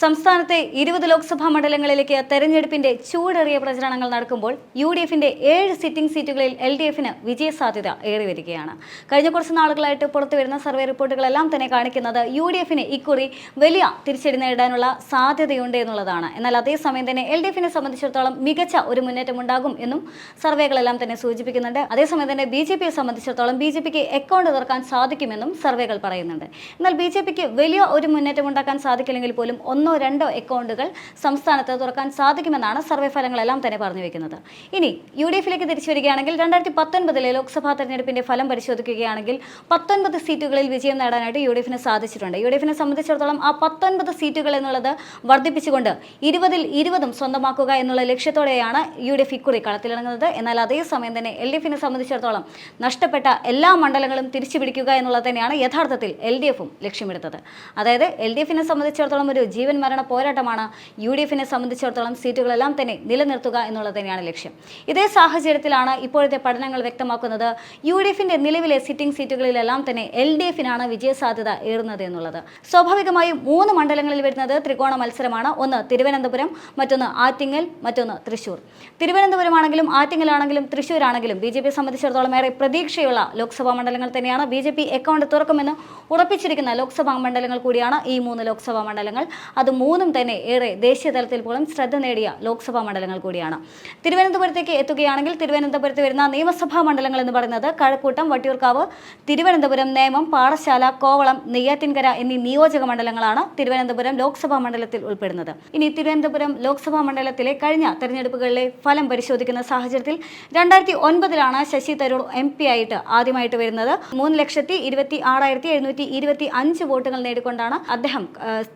സംസ്ഥാനത്തെ ഇരുപത് ലോക്സഭാ മണ്ഡലങ്ങളിലേക്ക് തെരഞ്ഞെടുപ്പിന്റെ ചൂടേറിയ പ്രചരണങ്ങൾ നടക്കുമ്പോൾ യു ഡി എഫിന്റെ ഏഴ് സിറ്റിംഗ് സീറ്റുകളിൽ എൽ ഡി എഫിന് വിജയസാധ്യത ഏറി വരികയാണ് കഴിഞ്ഞ കുറച്ച് നാളുകളായിട്ട് പുറത്തുവരുന്ന സർവേ റിപ്പോർട്ടുകളെല്ലാം തന്നെ കാണിക്കുന്നത് യു ഡി എഫിന് ഇക്കുറി വലിയ തിരിച്ചടി നേടാനുള്ള സാധ്യതയുണ്ട് എന്നുള്ളതാണ്. എന്നാൽ അതേസമയം തന്നെ എൽ ഡി എഫിനെ സംബന്ധിച്ചിടത്തോളം മികച്ച ഒരു മുന്നേറ്റം ഉണ്ടാകും എന്നും സർവേകളെല്ലാം തന്നെ സൂചിപ്പിക്കുന്നുണ്ട്. അതേസമയം തന്നെ ബി ജെ പിയെ സംബന്ധിച്ചിടത്തോളം ബി ജെ പിക്ക് അക്കൗണ്ട് തുറക്കാൻ സാധിക്കുമെന്നും സർവേകൾ പറയുന്നുണ്ട്. എന്നാൽ ബി ജെ പിക്ക് വലിയ ഒരു മുന്നേറ്റം ഉണ്ടാക്കാൻ സാധിക്കില്ലെങ്കിൽ പോലും ഒന്നോ രണ്ടോ അക്കൗണ്ടുകൾ സംസ്ഥാനത്ത് തുറക്കാൻ സാധിക്കുമെന്നാണ് സർവേ ഫലങ്ങളെല്ലാം തന്നെ പറഞ്ഞു വെക്കുന്നത്. ഇനി യു ഡി എഫിലേക്ക് തിരിച്ചു വരികയാണെങ്കിൽ രണ്ടായിരത്തി പത്തൊൻപതിലെ ലോക്സഭാ തെരഞ്ഞെടുപ്പിന്റെ ഫലം പരിശോധിക്കുകയാണെങ്കിൽ പത്തൊൻപത് സീറ്റുകളിൽ വിജയം നേടാനായിട്ട് യു ഡി എഫിന് സാധിച്ചിട്ടുണ്ട്. യു ഡി എഫിനെ സംബന്ധിച്ചിടത്തോളം ആ പത്തൊൻപത് സീറ്റുകൾ എന്നുള്ളത് വർദ്ധിപ്പിച്ചുകൊണ്ട് ഇരുപതിൽ ഇരുപതും സ്വന്തമാക്കുക എന്നുള്ള ലക്ഷ്യത്തോടെയാണ് യു ഡി എഫ് ഇക്കുറി കളത്തിലിറങ്ങുന്നത്. എന്നാൽ അതേസമയം തന്നെ എൽ ഡി എഫിനെ സംബന്ധിച്ചിടത്തോളം നഷ്ടപ്പെട്ട എല്ലാ മണ്ഡലങ്ങളും തിരിച്ചു പിടിക്കുക എന്നുള്ളത് തന്നെയാണ് യഥാർത്ഥത്തിൽ എൽ ഡി എഫും ലക്ഷ്യമെടുത്തത് അതായത് എൽ ഡി എഫിനെ സംബന്ധിച്ചിടത്തോളം ഒരു ജീവൻ മരണ പോരാട്ടമാണ് യു ഡി എഫിനെ സംബന്ധിച്ചിടത്തോളം സീറ്റുകളെല്ലാം തന്നെ നിലനിർത്തുക എന്നുള്ളത് തന്നെയാണ് ലക്ഷ്യം. ഇതേ സാഹചര്യത്തിലാണ് ഇപ്പോഴത്തെ പഠനങ്ങൾ വ്യക്തമാക്കുന്നത് യു ഡി എഫിന്റെ നിലവിലെ സിറ്റിംഗ് സീറ്റുകളിലെല്ലാം തന്നെ എൽ ഡി എഫിനാണ് വിജയസാധ്യത ഏറുന്നത് എന്നുള്ളത്. സ്വാഭാവികമായും മൂന്ന് മണ്ഡലങ്ങളിൽ വരുന്നത് ത്രികോണ മത്സരമാണ്. ഒന്ന് തിരുവനന്തപുരം മറ്റൊന്ന് ആറ്റിങ്ങൽ മറ്റൊന്ന് തൃശൂർ തിരുവനന്തപുരമാണെങ്കിലും ആറ്റിങ്ങലാണെങ്കിലും തൃശൂരാണെങ്കിലും ബി ജെ പിയെ സംബന്ധിച്ചിടത്തോളം ഏറെ പ്രതീക്ഷയുള്ള ലോക്സഭാ മണ്ഡലങ്ങൾ തന്നെയാണ്. ബി ജെ പി അക്കൗണ്ട് തുറക്കുമെന്ന് ഉറപ്പിച്ചിരിക്കുന്ന ലോക്സഭാ മണ്ഡലങ്ങൾ കൂടിയാണ് ഈ മൂന്ന് ലോക്സഭാ മണ്ഡലങ്ങൾ. അത് മൂന്നും തന്നെ ഏറെ ദേശീയ തലത്തിൽ പോലും ശ്രദ്ധ നേടിയ ലോക്സഭാ മണ്ഡലങ്ങൾ കൂടിയാണ്. തിരുവനന്തപുരത്തേക്ക് എത്തുകയാണെങ്കിൽ തിരുവനന്തപുരത്ത് വരുന്ന നിയമസഭാ മണ്ഡലങ്ങൾ എന്ന് പറയുന്നത് കഴക്കൂട്ടം വട്ടിയൂർക്കാവ് തിരുവനന്തപുരം നേമം പാറശാല കോവളം നെയ്യാറ്റിൻകര എന്നീ നിയോജക മണ്ഡലങ്ങളാണ് തിരുവനന്തപുരം ലോക്സഭാ മണ്ഡലത്തിൽ ഉൾപ്പെടുന്നത്. ഇനി തിരുവനന്തപുരം ലോക്സഭാ മണ്ഡലത്തിലെ കഴിഞ്ഞ തെരഞ്ഞെടുപ്പുകളിലെ ഫലം പരിശോധിക്കുന്ന സാഹചര്യത്തിൽ രണ്ടായിരത്തി ഒൻപതിലാണ് ശശി തരൂർ എം പി ആയിട്ട് ആദ്യമായിട്ട് വരുന്നത്. മൂന്ന് ലക്ഷത്തി ഇരുപത്തി ആറായിരത്തി എഴുന്നൂറ്റി ഇരുപത്തി അഞ്ച് വോട്ടുകൾ നേടിക്കൊണ്ടാണ് അദ്ദേഹം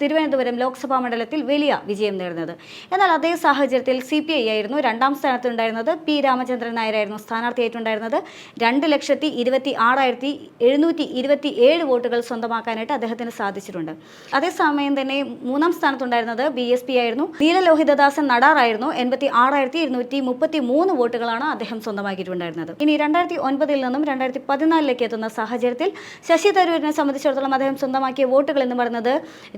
തിരുവനന്തപുരം ലോക്സഭാ മണ്ഡലത്തിൽ വലിയ വിജയം നേടുന്നത്. എന്നാൽ അതേ സാഹചര്യത്തിൽ സി പി ഐ ആയിരുന്നു രണ്ടാം സ്ഥാനത്തുണ്ടായിരുന്നത്. പി രാമചന്ദ്രൻ നായരായിരുന്നു സ്ഥാനാർത്ഥിയായിട്ടുണ്ടായിരുന്നത് രണ്ട് ലക്ഷത്തി ഇരുപത്തി ആറായിരത്തി എഴുന്നൂറ്റി ഇരുപത്തി ഏഴ് വോട്ടുകൾ സ്വന്തമാക്കാനായിട്ട് അദ്ദേഹത്തിന് സാധിച്ചിട്ടുണ്ട്. അതേസമയം തന്നെ മൂന്നാം സ്ഥാനത്തുണ്ടായിരുന്നത് ബി എസ് പി ആയിരുന്നു. നീലലോഹിതദാസൻ നടാറായിരുന്നു എൺപത്തി ആറായിരത്തി ഇരുന്നൂറ്റി മുപ്പത്തി മൂന്ന് വോട്ടുകളാണ് അദ്ദേഹം സ്വന്തമാക്കിയിട്ടുണ്ടായിരുന്നത്. ഇനി രണ്ടായിരത്തി ഒൻപതിൽ നിന്നും രണ്ടായിരത്തി പതിനാലിലേക്ക് എത്തുന്ന സാഹചര്യത്തിൽ ശശി തരൂരിനെ സംബന്ധിച്ചിടത്തോളം അദ്ദേഹം സ്വന്തമാക്കിയ വോട്ടുകൾ എന്ന് പറയുന്നത്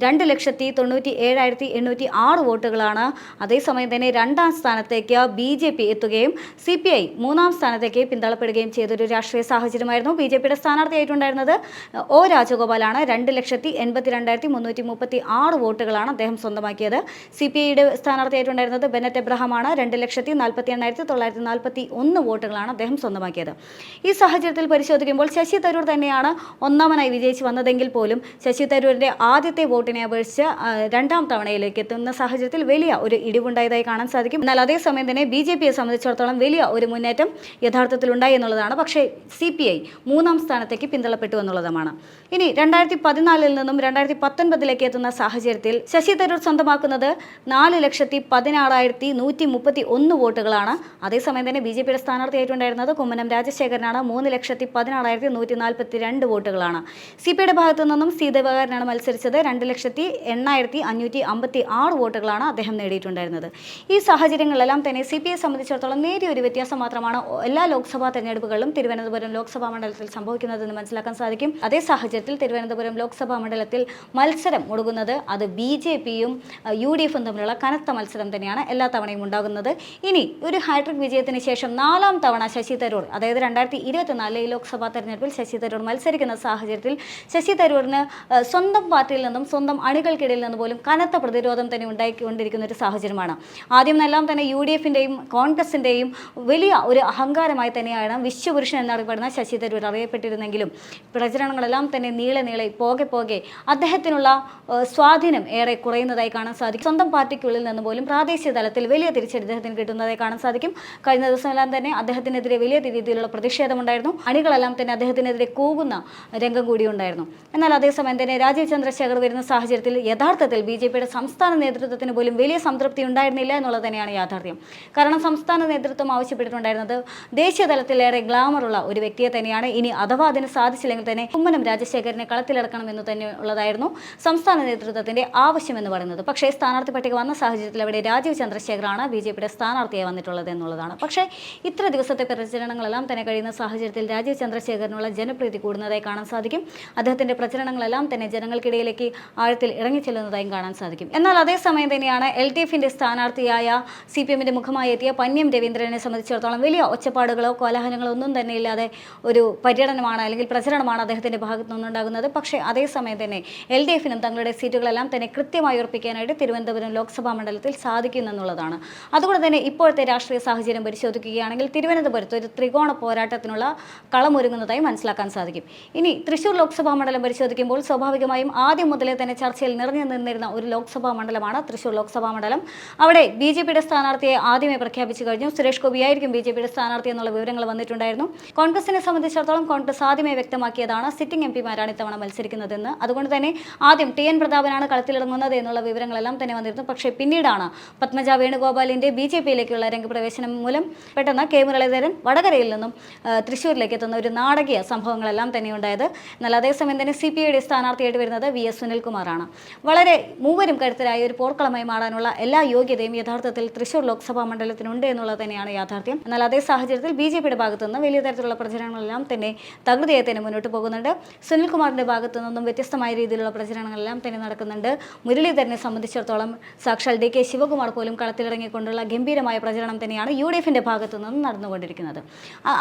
രണ്ട് ലക്ഷത്തി തൊണ്ണൂറ്റി ഏഴായിരത്തി എണ്ണൂറ്റി ആറ് വോട്ടുകളാണ്. അതേസമയം തന്നെ രണ്ടാം സ്ഥാനത്തേക്ക് ബി ജെ പി എത്തുകയും സി പി ഐ മൂന്നാം സ്ഥാനത്തേക്ക് പിന്തള്ളപ്പെടുകയും ചെയ്തൊരു രാഷ്ട്രീയ സാഹചര്യമായിരുന്നു. ബി ജെ പിയുടെ സ്ഥാനാർത്ഥിയായിട്ടുണ്ടായിരുന്നത് ഒ രാജഗോപാലാണ്. രണ്ട് ലക്ഷത്തി എൺപത്തി രണ്ടായിരത്തി മുന്നൂറ്റി മുപ്പത്തി ആറ് വോട്ടുകളാണ് അദ്ദേഹം സ്വന്തമാക്കിയത്. സി പി ഐയുടെ സ്ഥാനാർത്ഥിയായിട്ടുണ്ടായിരുന്നത് ബെനറ്റ് എബ്രഹാമാണ്. രണ്ട് ലക്ഷത്തി നാൽപ്പത്തി എണ്ണായിരത്തി തൊള്ളായിരത്തി നാൽപ്പത്തി ഒന്ന് വോട്ടുകളാണ് അദ്ദേഹം സ്വന്തമാക്കിയത്. ഈ സാഹചര്യത്തിൽ പരിശോധിക്കുമ്പോൾ ശശി തരൂർ തന്നെയാണ് ഒന്നാമനായി വിജയിച്ച് വന്നതെങ്കിൽ പോലും ശശി തരൂരിന്റെ ആദ്യത്തെ വോട്ടിനെ അപേക്ഷിച്ച് രണ്ടാം തവണയിലേക്ക് എത്തുന്ന സാഹചര്യത്തിൽ വലിയ ഒരു ഇടിവുണ്ടായതായി കാണാൻ സാധിക്കും. എന്നാൽ അതേസമയം തന്നെ ബി ജെ പിയെ സംബന്ധിച്ചിടത്തോളം വലിയ ഒരു മുന്നേറ്റം യഥാർത്ഥത്തിൽ ഉണ്ടായി എന്നുള്ളതാണ്. പക്ഷേ സി പി ഐ മൂന്നാം സ്ഥാനത്തേക്ക് പിന്തള്ളപ്പെട്ടു എന്നുള്ളതുമാണ്. ഇനി രണ്ടായിരത്തി പതിനാലിൽ നിന്നും രണ്ടായിരത്തി പത്തൊൻപതിലേക്ക് എത്തുന്ന സാഹചര്യത്തിൽ ശശി തരൂർ സ്വന്തമാക്കുന്നത് നാല് ലക്ഷത്തി പതിനാറായിരത്തി നൂറ്റി മുപ്പത്തി ഒന്ന് വോട്ടുകളാണ്. അതേസമയം തന്നെ ബി ജെ പിയുടെ സ്ഥാനാർത്ഥിയായിട്ടുണ്ടായിരുന്നത് കുമ്മനം രാജശേഖരനാണ്. മൂന്ന് ലക്ഷത്തി പതിനാറായിരത്തി നൂറ്റി നാൽപ്പത്തി രണ്ട് വോട്ടുകളാണ്. സി പി ഐയുടെ ഭാഗത്തു നിന്നും സി ദേവകാരനാണ് മത്സരിച്ചത്. രണ്ട് ലക്ഷത്തി എണ്ണായിരത്തി അഞ്ഞൂറ്റി അമ്പത്തി ആറ് വോട്ടുകളാണ് അദ്ദേഹം നേടിയിട്ടുണ്ടായിരുന്നത്. ഈ സാഹചര്യങ്ങളിലെല്ലാം തന്നെ സി പി ഐ സംബന്ധിച്ചിടത്തോളം നേരിയ ഒരു വ്യത്യാസം മാത്രമാണ് എല്ലാ ലോക്സഭാ തെരഞ്ഞെടുപ്പുകളിലും തിരുവനന്തപുരം ലോക്സഭാ മണ്ഡലത്തിൽ സംഭവിക്കുന്നതെന്ന് മനസ്സിലാക്കാൻ സാധിക്കും. അതേ സാഹചര്യത്തിൽ തിരുവനന്തപുരം ലോക്സഭാ മണ്ഡലത്തിൽ മത്സരം മുടുകുന്നത് അത് ബി ജെ പിയും യു ഡി എഫും തമ്മിലുള്ള കനത്ത മത്സരം തന്നെയാണ് എല്ലാ തവണയും ഉണ്ടാകുന്നത്. ഇനി ഒരു ഹാട്രിക് വിജയത്തിന് ശേഷം നാലാം തവണ ശശി തരൂർ അതായത് രണ്ടായിരത്തി ഇരുപത്തിനാലിലെ ലോക്സഭാ തെരഞ്ഞെടുപ്പിൽ ശശി തരൂർ മത്സരിക്കുന്ന സാഹചര്യത്തിൽ ശശി തരൂരിന് സ്വന്തം പാർട്ടിയിൽ നിന്നും സ്വന്തം അണികൾക്കിടയിൽ നിന്ന് പോലും കനത്ത പ്രതിരോധം തന്നെ ഉണ്ടായിക്കൊണ്ടിരിക്കുന്ന ഒരു സാഹചര്യമാണ്. ആദ്യം എല്ലാം തന്നെ യു ഡി എഫിന്റെയും കോൺഗ്രസിന്റെയും വലിയ ഒരു അഹങ്കാരമായി തന്നെയാണ് വിശ്വപുരുഷൻ എന്നറിയപ്പെടുന്ന ശശി തരൂർ അറിയപ്പെട്ടിരുന്നെങ്കിലും പ്രചരണങ്ങളെല്ലാം തന്നെ നീളെ നീളെ പോകെ പോകെ അദ്ദേഹത്തിനുള്ള സ്വാധീനം ഏറെ കുറയുന്നതായി കാണാൻ സാധിക്കും. സ്വന്തം പാർട്ടിക്കുള്ളിൽ നിന്ന് പോലും പ്രാദേശിക തലത്തിൽ വലിയ തിരിച്ചടി അദ്ദേഹത്തിന് കിട്ടുന്നതായി കാണാൻ സാധിക്കും. കഴിഞ്ഞ ദിവസമെല്ലാം തന്നെ അദ്ദേഹത്തിനെതിരെ വലിയ രീതിയിലുള്ള പ്രതിഷേധമുണ്ടായിരുന്നു. അണികളെല്ലാം തന്നെ അദ്ദേഹത്തിനെതിരെ കൂകുന്ന രംഗം കൂടിയുണ്ടായിരുന്നു എന്നാൽ അതേസമയം തന്നെ രാജീവ് ചന്ദ്രശേഖർ വരുന്ന സാഹചര്യത്തിൽ യഥാർത്ഥത്തിൽ ബി ജെ പിയുടെ സംസ്ഥാന നേതൃത്വത്തിന് പോലും വലിയ സംതൃപ്തി ഉണ്ടായിരുന്നില്ല എന്നുള്ളത് തന്നെയാണ് യാഥാർത്ഥ്യം. കാരണം സംസ്ഥാന നേതൃത്വം ആവശ്യപ്പെട്ടിട്ടുണ്ടായിരുന്നത് ദേശീയ തലത്തിലേറെ ഗ്ലാമറുള്ള ഒരു വ്യക്തിയെ തന്നെയാണ്. ഇനി അഥവാ അതിന് സാധിച്ചില്ലെങ്കിൽ തന്നെ കുമ്മനം രാജശേഖരനെ കളത്തിലിറക്കണം എന്ന് തന്നെ ഉള്ളതായിരുന്നു സംസ്ഥാന നേതൃത്വത്തിന്റെ ആവശ്യം എന്ന് പറയുന്നത്. പക്ഷേ സ്ഥാനാർത്ഥി പട്ടിക വന്ന സാഹചര്യത്തിൽ അവിടെ രാജീവ് ചന്ദ്രശേഖറാണ് ബി ജെ പിയുടെ സ്ഥാനാർത്ഥിയായി വന്നിട്ടുള്ളത് എന്നുള്ളതാണ്. പക്ഷേ ഇത്ര ദിവസത്തെ പ്രചരണങ്ങളെല്ലാം തന്നെ കഴിയുന്ന സാഹചര്യത്തിൽ രാജീവ് ചന്ദ്രശേഖരനുള്ള ജനപ്രീതി കൂടുന്നതായി കാണാൻ സാധിക്കും. അദ്ദേഹത്തിന്റെ പ്രചരണങ്ങളെല്ലാം തന്നെ ജനങ്ങൾക്കിടയിലേക്ക് ആഴത്തിൽ ഇറങ്ങിച്ചെല്ലുന്നതായും കാണാൻ സാധിക്കും. എന്നാൽ അതേസമയം തന്നെയാണ് എൽ ഡി എഫിന്റെ സ്ഥാനാർത്ഥിയായ സി പി എമ്മിന്റെ മുഖമായി എത്തിയ പന്യം രവീന്ദ്രനെ സംബന്ധിച്ചിടത്തോളം വലിയ ഒച്ചപ്പാടുകളോ കോലാഹലങ്ങളോ ഒന്നും തന്നെ ഇല്ലാതെ ഒരു പര്യടനമാണ് അല്ലെങ്കിൽ പ്രചരണമാണ് അദ്ദേഹത്തിന്റെ ഭാഗത്തു നിന്നുണ്ടാകുന്നത്. പക്ഷേ അതേസമയം തന്നെ എൽ ഡി എഫിനും തങ്ങളുടെ സീറ്റുകളെല്ലാം തന്നെ കൃത്യമായി ഉറപ്പിക്കാനായിട്ട് തിരുവനന്തപുരം ലോക്സഭാ മണ്ഡലത്തിൽ സാധിക്കുമെന്നുള്ളതാണ് അതുകൊണ്ട് തന്നെ ഇപ്പോഴത്തെ രാഷ്ട്രീയ സാഹചര്യം പരിശോധിക്കുകയാണെങ്കിൽ തിരുവനന്തപുരത്ത് ഒരു ത്രികോണ പോരാട്ടത്തിനുള്ള കളമൊരുങ്ങുന്നതായി മനസ്സിലാക്കാൻ സാധിക്കും. ഇനി തൃശൂർ ലോക്സഭാ മണ്ഡലം പരിശോധിക്കുമ്പോൾ സ്വാഭാവികമായും ആദ്യം മുതലേ തന്നെ ചർച്ചയിൽ നിറഞ്ഞു നിന്നിരുന്ന ഒരു ലോക്സഭാ മണ്ഡലമാണ് തൃശൂർ ലോക്സഭാ മണ്ഡലം. അവിടെ ബി ജെ പിയുടെ സ്ഥാനാർത്ഥിയെ ആദ്യമേ പ്രഖ്യാപിച്ചു കഴിഞ്ഞു. സുരേഷ് ഗോപിയായിരിക്കും ബി ജെ പിയുടെ സ്ഥാനാർത്ഥി എന്നുള്ള വിവരങ്ങൾ വന്നിട്ടുണ്ടായിരുന്നു. കോൺഗ്രസിനെ സംബന്ധിച്ചിടത്തോളം കോൺഗ്രസ് ആദ്യമേ വ്യക്തമാക്കിയതാണ് സിറ്റിംഗ് എം പിമാരാണ് ഇത്തവണ മത്സരിക്കുന്നതെന്ന്. അതുകൊണ്ട് തന്നെ ആദ്യം ടി എൻ പ്രതാപനാണ് കളത്തിലിറങ്ങുന്നത് എന്നുള്ള വിവരങ്ങളെല്ലാം തന്നെ വന്നിരുന്നു. പക്ഷേ പിന്നീടാണ് പത്മജ വേണുഗോപാലിന്റെ ബി ജെ പിയിലേക്കുള്ള രംഗപ്രവേശനം മൂലം പെട്ടെന്ന് കെ മുരളീധരൻ വടകരയിൽ നിന്നും തൃശ്ശൂരിലേക്ക് എത്തുന്ന ഒരു നാടകീയ സംഭവങ്ങളെല്ലാം തന്നെ ഉണ്ടായത്. എന്നാൽ അതേസമയം തന്നെ സി പി ഐയുടെ സ്ഥാനാർത്ഥിയായിട്ട് വരുന്നത് വി എസ് സുനിൽകുമാറാണ്. വളരെ മൂവരും കരുത്തരായ ഒരു പോർക്കളമായി മാറാനുള്ള എല്ലാ യോഗ്യതയും യഥാർത്ഥത്തിൽ തൃശൂർ ലോക്സഭാ മണ്ഡലത്തിനുണ്ട് എന്നുള്ളത് തന്നെയാണ് യാഥാർത്ഥ്യം. എന്നാൽ അതേ സാഹചര്യത്തിൽ ബി ജെ പിയുടെ ഭാഗത്തു നിന്ന് വലിയ തരത്തിലുള്ള പ്രചരണങ്ങളെല്ലാം തന്നെ തകൃതിയായി തന്നെ മുന്നോട്ട് പോകുന്നുണ്ട്. സുനിൽകുമാറിന്റെ ഭാഗത്തു നിന്നും വ്യത്യസ്തമായ രീതിയിലുള്ള പ്രചരണങ്ങളെല്ലാം തന്നെ നടക്കുന്നുണ്ട്. മുരളീധരനെ സംബന്ധിച്ചിടത്തോളം സാക്ഷാൽ ഡി കെ ശിവകുമാർ പോലും കളത്തിലിറങ്ങിക്കൊണ്ടുള്ള ഗംഭീരമായ പ്രചരണം തന്നെയാണ് യു ഡി എഫിന്റെ ഭാഗത്തു നിന്നും നടന്നുകൊണ്ടിരിക്കുന്നത്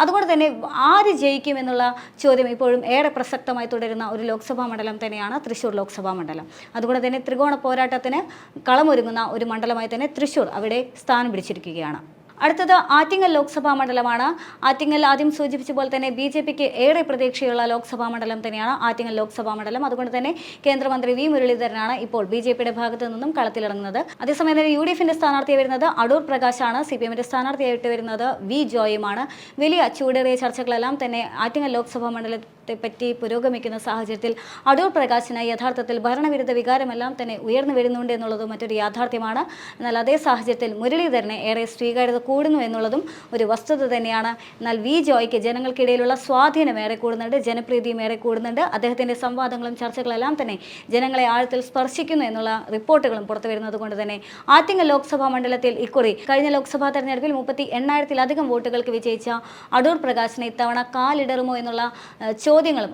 അതുകൊണ്ട് തന്നെ ആര് ജയിക്കും എന്നുള്ള ചോദ്യം ഇപ്പോഴും ഏറെ പ്രസക്തമായി തുടരുന്ന ഒരു ലോക്സഭാ മണ്ഡലം തന്നെയാണ് തൃശൂർ ലോക്സഭാ മണ്ഡലം. അതുകൊണ്ട് തന്നെ ത്രികോണ പോരാട്ടത്തിന് കളമൊരുങ്ങുന്ന ഒരു മണ്ഡലമായി തന്നെ തൃശൂർ അവിടെ സ്ഥാനം പിടിച്ചിരിക്കുകയാണ്. അടുത്തത് ആറ്റിങ്ങൽ ലോക്സഭാ മണ്ഡലമാണ്. ആറ്റിങ്ങൽ ആദ്യം സൂചിപ്പിച്ച പോലെ തന്നെ ബി ജെ പിക്ക് ഏറെ പ്രതീക്ഷയുള്ള ലോക്സഭാ മണ്ഡലം തന്നെയാണ് ആറ്റിങ്ങൽ ലോക്സഭാ മണ്ഡലം. അതുകൊണ്ട് തന്നെ കേന്ദ്രമന്ത്രി വി മുരളീധരനാണ് ഇപ്പോൾ ബി ജെ പിയുടെ ഭാഗത്തു നിന്നും കളത്തിലിറങ്ങുന്നത്. അതേസമയം തന്നെ യു ഡി എഫിന്റെ സ്ഥാനാർത്ഥി വരുന്നത് അടൂർ പ്രകാശാണ്. സി പി എമ്മിന്റെ സ്ഥാനാർത്ഥിയായിട്ട് വരുന്നത് വി ജോയുമാണ്. വലിയ ചൂടേറിയ ചർച്ചകളെല്ലാം തന്നെ ആറ്റിങ്ങൽ ലോക്സഭാ മണ്ഡലത്തെ പറ്റി പുരോഗമിക്കുന്ന സാഹചര്യത്തിൽ അടൂർ പ്രകാശിന് യഥാർത്ഥത്തിൽ ഭരണവിരുദ്ധ വികാരമെല്ലാം തന്നെ ഉയർന്നു വരുന്നുണ്ട് എന്നുള്ളത് മറ്റൊരു യാഥാർത്ഥ്യമാണ്. എന്നാൽ അതേ സാഹചര്യത്തിൽ മുരളീധരനെ ഏറെ സ്വീകാര്യത കൂടുന്നു എന്നുള്ളതും ഒരു വസ്തുത തന്നെയാണ്. എന്നാൽ വി. ജോയ്ക്ക് ജനങ്ങൾക്കിടയിലുള്ള സ്വാധീനം ഏറെ കൂടുന്നുണ്ട് ജനപ്രീതിയും ഏറെ കൂടുന്നുണ്ട്. അദ്ദേഹത്തിന്റെ സംവാദങ്ങളും ചർച്ചകളെല്ലാം തന്നെ ജനങ്ങളെ ആഴത്തിൽ സ്പർശിക്കുന്നു എന്നുള്ള റിപ്പോർട്ടുകളും പുറത്തു വരുന്നത് കൊണ്ട് തന്നെ. ആറ്റിങ്ങൽ ലോക്സഭാ മണ്ഡലത്തിൽ ഇക്കുറി കഴിഞ്ഞ ലോക്സഭാ തെരഞ്ഞെടുപ്പിൽ മുപ്പത്തി എണ്ണായിരത്തിലധികം വോട്ടുകൾക്ക് വിജയിച്ച അടൂർ പ്രകാശിനെ ഇത്തവണ കാലിടറുമോ എന്നുള്ള ഏഹ്, ചോദ്യങ്ങളും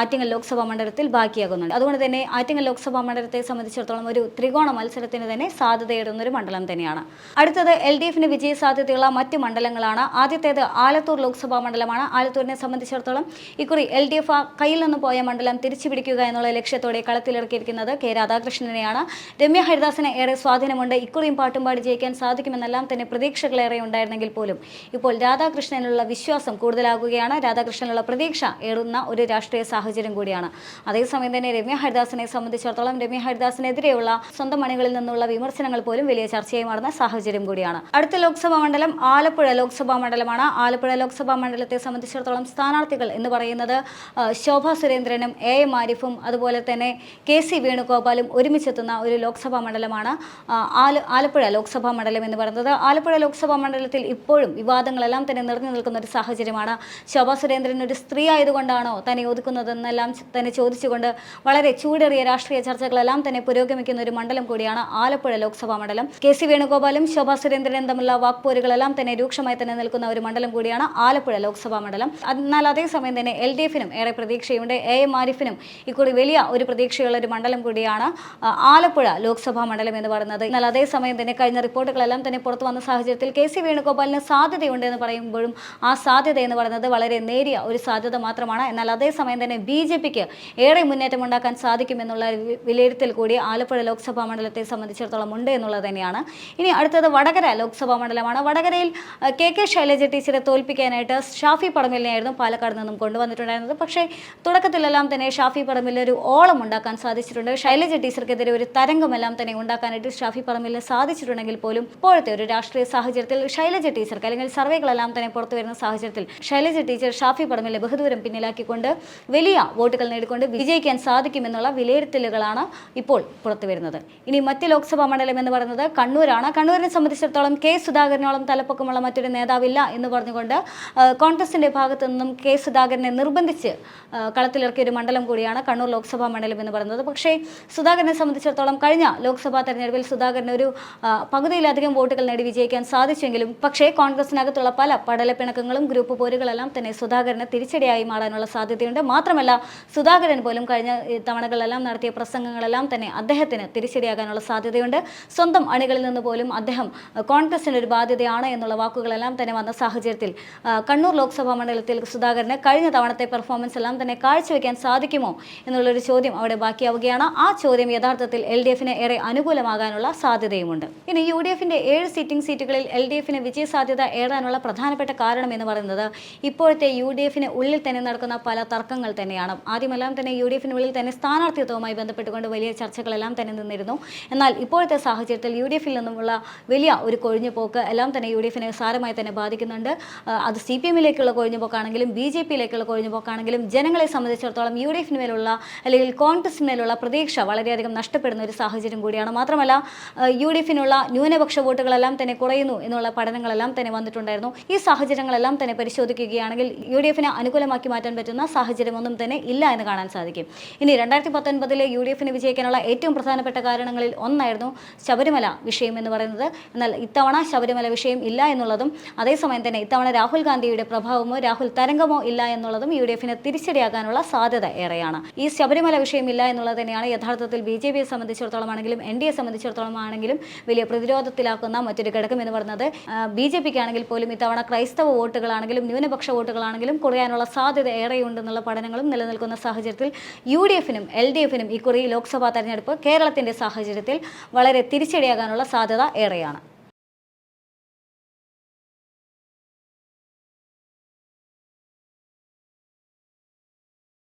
ആറ്റിങ്ങൽ ലോക്സഭാ മണ്ഡലത്തിൽ ബാക്കിയാകുന്നുണ്ട്. അതുകൊണ്ട് തന്നെ ആറ്റിങ്ങൽ ലോക്സഭാ മണ്ഡലത്തെ സംബന്ധിച്ചിടത്തോളം ഒരു ത്രികോണ മത്സരത്തിന് തന്നെ സാധ്യതയേറുന്ന ഒരു മണ്ഡലം തന്നെയാണ്. അടുത്തത് എൽ ഡി എഫിന് വിജയ സാധ്യതയുള്ള മറ്റ് മണ്ഡലങ്ങളാണ്. ആദ്യത്തേത് ആലത്തൂർ ലോക്സഭാ മണ്ഡലമാണ്. ആലത്തൂരിനെ സംബന്ധിച്ചിടത്തോളം ഇക്കുറി എൽ ഡി എഫ് കയ്യിൽ നിന്ന് പോയ മണ്ഡലം തിരിച്ചു പിടിക്കുക എന്നുള്ള ലക്ഷ്യത്തോടെ കളത്തിലിറക്കിയിരിക്കുന്നത് കെ രാധാകൃഷ്ണനെയാണ്. രമ്യ ഹരിദാസിന് ഏറെ സ്വാധീനമുണ്ട്. ഇക്കുറിയും പാട്ടും പാടി ജയിക്കാൻ സാധിക്കുമെന്നെല്ലാം തന്നെ പ്രതീക്ഷകളേറെ ഉണ്ടായിരുന്നെങ്കിൽ പോലും ഇപ്പോൾ രാധാകൃഷ്ണനിലുള്ള വിശ്വാസം കൂടുതലാകുകയാണ്. രാധാകൃഷ്ണനുള്ള പ്രതീക്ഷ ഏറുന്ന ഒരു രാഷ്ട്രീയ സാഹചര്യം കൂടിയാണ്. അതേസമയം തന്നെ രമ്യ ഹരിദാസിനെ സംബന്ധിച്ചിടത്തോളം രമ്യ ഹരിദാസിനെതിരെയുള്ള സ്വന്തം മണികളിൽ നിന്നുള്ള വിമർശനങ്ങൾ പോലും വലിയ ചർച്ചയായി മാറുന്ന സാഹചര്യം കൂടിയാണ്. അടുത്ത ലോക്സഭാ മണ്ഡലം ആലപ്പുഴ ലോക്സഭാ മണ്ഡലമാണ്. ആലപ്പുഴ ലോക്സഭാ മണ്ഡലത്തെ സംബന്ധിച്ചിടത്തോളം സ്ഥാനാർത്ഥികൾ എന്ന് പറയുന്നത് ശോഭാ സുരേന്ദ്രനും എ. എം. ആരിഫും അതുപോലെ തന്നെ കെ. സി. വേണുഗോപാലും ഒരുമിച്ചെത്തുന്ന ഒരു ലോക്സഭാ മണ്ഡലമാണ് ആലപ്പുഴ ലോക്സഭാ മണ്ഡലം എന്ന് പറയുന്നത്. ആലപ്പുഴ ലോക്സഭാ മണ്ഡലത്തിൽ ഇപ്പോഴും വിവാദങ്ങളെല്ലാം തന്നെ നിറഞ്ഞു നിൽക്കുന്ന ഒരു സാഹചര്യമാണ്. ശോഭ സുരേന്ദ്രൻ ഒരു സ്ത്രീ ആയതുകൊണ്ടാണോ തന്നെ ഒതുക്കുന്നതെന്നെല്ലാം തന്നെ ചോദിച്ചുകൊണ്ട് വളരെ ചൂടേറിയ രാഷ്ട്രീയ ചർച്ചകളെല്ലാം തന്നെ പുരോഗമിക്കുന്ന ഒരു മണ്ഡലം കൂടിയാണ് ആലപ്പുഴ ലോക്സഭാ മണ്ഡലം. കെ സി വേണുഗോപാലും ശോഭാ സുരേന്ദ്രനും തമ്മിലുള്ള വാക്പോരുകളെല്ലാം തന്നെ രൂക്ഷമായി തന്നെ നിൽക്കുന്ന ഒരു മണ്ഡലം കൂടിയാണ് ആലപ്പുഴ ലോക്സഭാ മണ്ഡലം. എന്നാൽ അതേസമയം തന്നെ എൽ ഡി എഫിനും ഏറെ പ്രതീക്ഷയുണ്ട്. എ. എം. ആരിഫിനും ഇക്കൂടി വലിയ ഒരു പ്രതീക്ഷയുള്ള ഒരു മണ്ഡലം കൂടിയാണ് ആലപ്പുഴ ലോക്സഭാ മണ്ഡലം എന്ന് പറയുന്നത്. എന്നാൽ അതേസമയം തന്നെ കഴിഞ്ഞ റിപ്പോർട്ടുകളെല്ലാം തന്നെ പുറത്തു വന്ന സാഹചര്യത്തിൽ കെ സി വേണുഗോപാലിന് സാധ്യതയുണ്ട് എന്ന് പറയുമ്പോഴും ആ സാധ്യത എന്ന് പറയുന്നത് വളരെ നേരിയ ഒരു സാധ്യത മാത്രമാണ്. എന്നാൽ അതേസമയം തന്നെ ബി ജെ പിക്ക് ഏറെ മുന്നേറ്റം ഉണ്ടാക്കാൻ സാധിക്കുമെന്നുള്ള വിലയിരുത്തൽ കൂടി ആലപ്പുഴ ലോക്സഭാ മണ്ഡലത്തെ സംബന്ധിച്ചിടത്തോളം ഉണ്ട് എന്നുള്ളത് തന്നെയാണ്. ഇനി അടുത്തത് വടകര ലോക്സഭാ മണ്ഡലമാണ്. വടകരയിൽ കെ കെ ശൈലജ ടീച്ചറെ തോൽപ്പിക്കാനായിട്ട് ഷാഫി പറമ്പിലിനെയായിരുന്നു പാലക്കാട് നിന്നും കൊണ്ടുവന്നിട്ടുണ്ടായിരുന്നത്. പക്ഷേ തുടക്കത്തിലെല്ലാം തന്നെ ഷാഫി പറമ്പിൽ ഒരു ഓളം ഉണ്ടാക്കാൻ സാധിച്ചിട്ടുണ്ട്. ശൈലജ ടീച്ചർക്കെതിരെ ഒരു തരംഗമെല്ലാം തന്നെ ഉണ്ടാക്കാനായിട്ട് ഷാഫി പറമ്പിലിന് സാധിച്ചിട്ടുണ്ടെങ്കിൽ പോലും ഇപ്പോഴത്തെ ഒരു രാഷ്ട്രീയ സാഹചര്യത്തിൽ ശൈലജ ടീച്ചർക്ക് അല്ലെങ്കിൽ സർവേകളെല്ലാം തന്നെ പുറത്തു വരുന്ന സാഹചര്യത്തിൽ ശൈലജ ടീച്ചർ ഷാഫി പറമ്പിലെ ബഹുദൂരം പിന്നിലാക്കിക്കൊണ്ട് വലിയ വോട്ടുകൾ നേടിക്കൊണ്ട് വിജയിക്കാൻ സാധിക്കുമെന്നുള്ള വിലയിരുത്തലുകളാണ് ഇപ്പോൾ പുറത്തു വരുന്നത്. ഇനി മറ്റ് ലോക്സഭാ മണ്ഡലം എന്ന് പറയുന്നത് കണ്ണൂരാണ്. കണ്ണൂരിനെ സംബന്ധിച്ചിടത്തോളം കെ സുധാകരനോളം തലപ്പൊക്കമുള്ള മറ്റൊരു നേതാവില്ല എന്ന് പറഞ്ഞുകൊണ്ട് കോൺഗ്രസിന്റെ ഭാഗത്തു നിന്നും കെ സുധാകരനെ നിർബന്ധിച്ച് കളത്തിലിറക്കിയ ഒരു മണ്ഡലം കൂടിയാണ് കണ്ണൂർ ലോക്സഭാ മണ്ഡലം എന്ന് പറയുന്നത്. പക്ഷേ സുധാകരനെ സംബന്ധിച്ചിടത്തോളം കഴിഞ്ഞ ലോക്സഭാ തെരഞ്ഞെടുപ്പിൽ സുധാകരന് ഒരു പകുതിയിലധികം വോട്ടുകൾ നേടി വിജയിക്കാൻ സാധിച്ചെങ്കിലും പക്ഷേ കോൺഗ്രസിനകത്തുള്ള പല പടലപ്പിണക്കങ്ങളും ഗ്രൂപ്പ് പോരുകളെല്ലാം തന്നെ സുധാകരന് തിരിച്ചടിയായി മാറാനുള്ള സാധ്യതയുണ്ട്. മാത്രമല്ല മാത്രമല്ല സുധാകരൻ പോലും കഴിഞ്ഞ തവണകളെല്ലാം നടത്തിയ പ്രസംഗങ്ങളെല്ലാം തന്നെ അദ്ദേഹത്തിന് തിരിച്ചടിയാകാനുള്ള സാധ്യതയുണ്ട്. സ്വന്തം അണികളിൽ നിന്ന് പോലും അദ്ദേഹം കോൺഗ്രസിന് ഒരു ബാധ്യതയാണ് എന്നുള്ള വാക്കുകളെല്ലാം തന്നെ വന്ന സാഹചര്യത്തിൽ കണ്ണൂർ ലോക്സഭാ മണ്ഡലത്തിൽ സുധാകരന് കഴിഞ്ഞ തവണത്തെ പെർഫോമൻസ് എല്ലാം തന്നെ കാഴ്ചവെക്കാൻ സാധിക്കുമോ എന്നുള്ളൊരു ചോദ്യം അവിടെ ബാക്കിയാവുകയാണ്. ആ ചോദ്യം യഥാർത്ഥത്തിൽ എൽ ഡി എഫിന് ഏറെ അനുകൂലമാകാനുള്ള സാധ്യതയുമുണ്ട്. ഇനി യു ഡി എഫിന്റെ ഏഴ് സീറ്റിംഗ് സീറ്റുകളിൽ എൽ ഡി എഫിന് വിജയസാധ്യത ഏറാനുള്ള പ്രധാനപ്പെട്ട കാരണം എന്ന് പറയുന്നത് ഇപ്പോഴത്തെ യു ഡി എഫിന് ഉള്ളിൽ തന്നെ നടക്കുന്ന പല തർക്കങ്ങൾ തന്നെയാണ്. ആദ്യമെല്ലാം തന്നെ യു ഡി എഫിനുള്ളിൽ തന്നെ സ്ഥാനാർത്ഥിത്വവുമായി ബന്ധപ്പെട്ടുകൊണ്ട് വലിയ ചർച്ചകളെല്ലാം തന്നെ നിന്നിരുന്നു. എന്നാൽ ഇപ്പോഴത്തെ സാഹചര്യത്തിൽ യു ഡി എഫിൽ നിന്നുമുള്ള വലിയ ഒരു കൊഴിഞ്ഞുപോക്ക് എല്ലാം തന്നെ യു ഡി എഫിനെ സാരമായി തന്നെ ബാധിക്കുന്നുണ്ട്. അത് സി പി എമ്മിലേക്കുള്ള കൊഴിഞ്ഞുപോക്കാണെങ്കിലും ബി ജെ പിയിലേക്കുള്ള കൊഴിഞ്ഞുപോക്കാണെങ്കിലും ജനങ്ങളെ സംബന്ധിച്ചിടത്തോളം യു ഡി എഫിന് മേലുള്ള അല്ലെങ്കിൽ കോൺഗ്രസിന് മേലുള്ള പ്രതീക്ഷ വളരെയധികം നഷ്ടപ്പെടുന്ന ഒരു സാഹചര്യം കൂടിയാണ്. മാത്രമല്ല യു ഡി എഫിനുള്ള ന്യൂനപക്ഷ വോട്ടുകളെല്ലാം തന്നെ കുറയുന്നു എന്നുള്ള പഠനങ്ങളെല്ലാം തന്നെ വന്നിട്ടുണ്ടായിരുന്നു. ഈ സാഹചര്യങ്ങളെല്ലാം തന്നെ പരിശോധിക്കുകയാണെങ്കിൽ യു ഡി എഫിനെ അനുകൂലമാക്കി മാറ്റാൻ പറ്റുന്ന സാഹചര്യമൊന്നും തന്നെ ഇല്ല എന്ന് കാണാൻ സാധിക്കും. ഇനി രണ്ടായിരത്തി പത്തൊൻപതിലെ യു ഡി എഫിന് വിജയിക്കാനുള്ള ഏറ്റവും പ്രധാനപ്പെട്ട കാരണങ്ങളിൽ ഒന്നായിരുന്നു ശബരിമല വിഷയം എന്ന് പറയുന്നത്. എന്നാൽ ഇത്തവണ ശബരിമല വിഷയം ഇല്ല എന്നുള്ളതും അതേസമയം തന്നെ ഇത്തവണ രാഹുൽ ഗാന്ധിയുടെ പ്രഭാവമോ രാഹുൽ തരംഗമോ ഇല്ല എന്നുള്ളതും യു ഡി എഫിന് തിരിച്ചടിയാകാനുള്ള സാധ്യത ഏറെയാണ്. ഈ ശബരിമല വിഷയം ഇല്ല എന്നുള്ളത് തന്നെയാണ് യഥാർത്ഥത്തിൽ ബി ജെ പിയെ ആണെങ്കിലും എൻ ഡി എ ആണെങ്കിലും വലിയ പ്രതിരോധത്തിലാക്കുന്ന മറ്റൊരു ഘടകം എന്ന് പറയുന്നത് ബി ജെ പിക്ക് ആണെങ്കിൽ പോലും ഇത്തവണ ക്രൈസ്തവ വോട്ടുകളാണെങ്കിലും ന്യൂനപക്ഷ വോട്ടുകളാണെങ്കിലും കുറയാനുള്ള സാധ്യത ഏറെയുണ്ടെന്നുള്ള പഠനങ്ങളും നിലനിൽക്കുന്ന സാഹചര്യത്തിൽ യു ഡി എഫിനും എൽ ഡി എഫിനും ഇക്കുറി ലോക്സഭാ തെരഞ്ഞെടുപ്പ് കേരളത്തിന്റെ സാഹചര്യത്തിൽ വളരെ തിരിച്ചടിയാകാനുള്ള സാധ്യത ഏറെയാണ്.